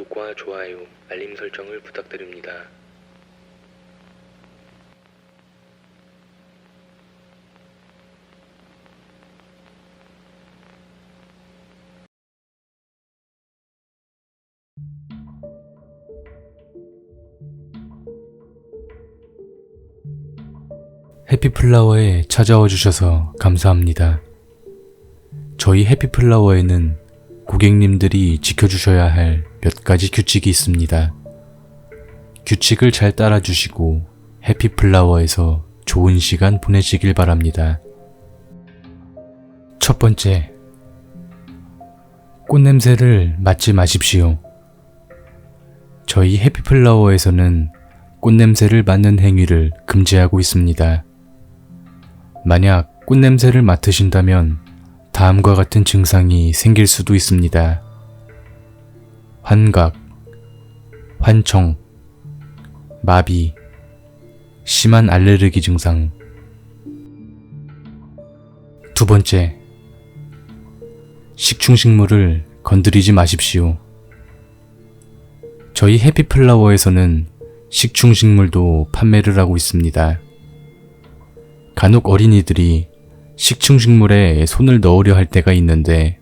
구독과 좋아요, 알림 설정을 부탁드립니다. 해피플라워에 찾아와 주셔서 감사합니다. 저희 해피플라워에는 고객님들이 지켜주셔야 할 몇 가지 규칙이 있습니다. 규칙을 잘 따라주시고 해피플라워에서 좋은 시간 보내시길 바랍니다. 첫 번째, 꽃냄새를 맡지 마십시오. 저희 해피플라워에서는 꽃냄새를 맡는 행위를 금지하고 있습니다. 만약 꽃냄새를 맡으신다면 다음과 같은 증상이 생길 수도 있습니다. 환각, 환청, 마비, 심한 알레르기 증상. 두 번째, 식충식물을 건드리지 마십시오. 저희 해피플라워에서는 식충식물도 판매를 하고 있습니다. 간혹 어린이들이 식충식물에 손을 넣으려 할 때가 있는데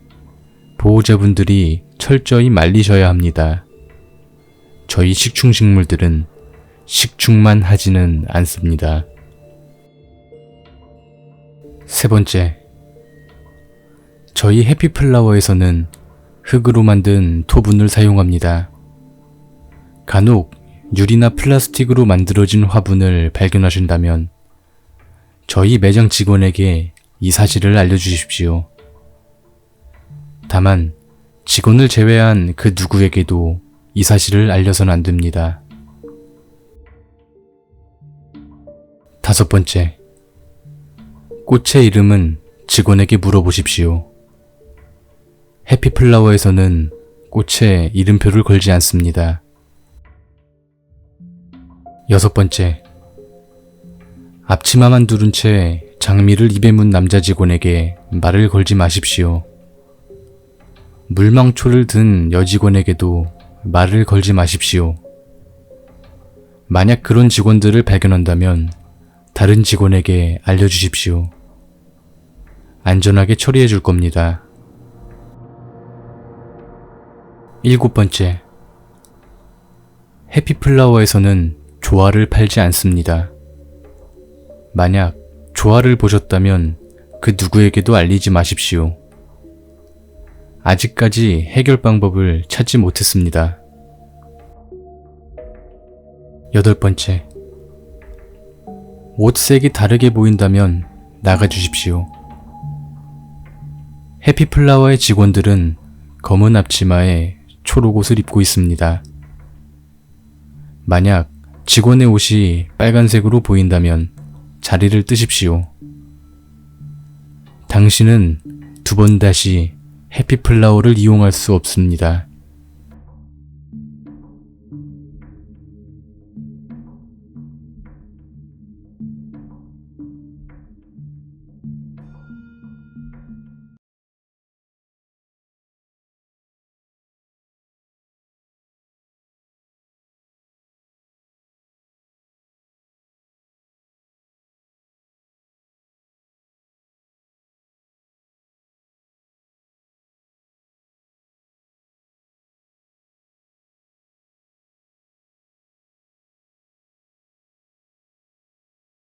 보호자분들이 철저히 말리셔야 합니다. 저희 식충식물들은 식충만 하지는 않습니다. 세 번째, 저희 해피플라워에서는 흙으로 만든 토분을 사용합니다. 간혹 유리나 플라스틱으로 만들어진 화분을 발견하신다면 저희 매장 직원에게 이 사실을 알려주십시오. 다만 직원을 제외한 그 누구에게도 이 사실을 알려선 안 됩니다. 다섯 번째. 꽃의 이름은 직원에게 물어보십시오. 해피플라워에서는 꽃에 이름표를 걸지 않습니다. 여섯 번째. 앞치마만 두른 채 장미를 입에 문 남자 직원에게 말을 걸지 마십시오. 물망초를 든 여직원에게도 말을 걸지 마십시오. 만약 그런 직원들을 발견한다면 다른 직원에게 알려주십시오. 안전하게 처리해 줄 겁니다. 일곱 번째. 해피플라워에서는 조화를 팔지 않습니다. 만약 조화를 보셨다면 그 누구에게도 알리지 마십시오. 아직까지 해결 방법을 찾지 못했습니다. 여덟 번째. 옷색이 다르게 보인다면 나가주십시오. 해피플라워의 직원들은 검은 앞치마에 초록 옷을 입고 있습니다. 만약 직원의 옷이 빨간색으로 보인다면 자리를 뜨십시오. 당신은 두 번 다시 해피플라워를 이용할 수 없습니다.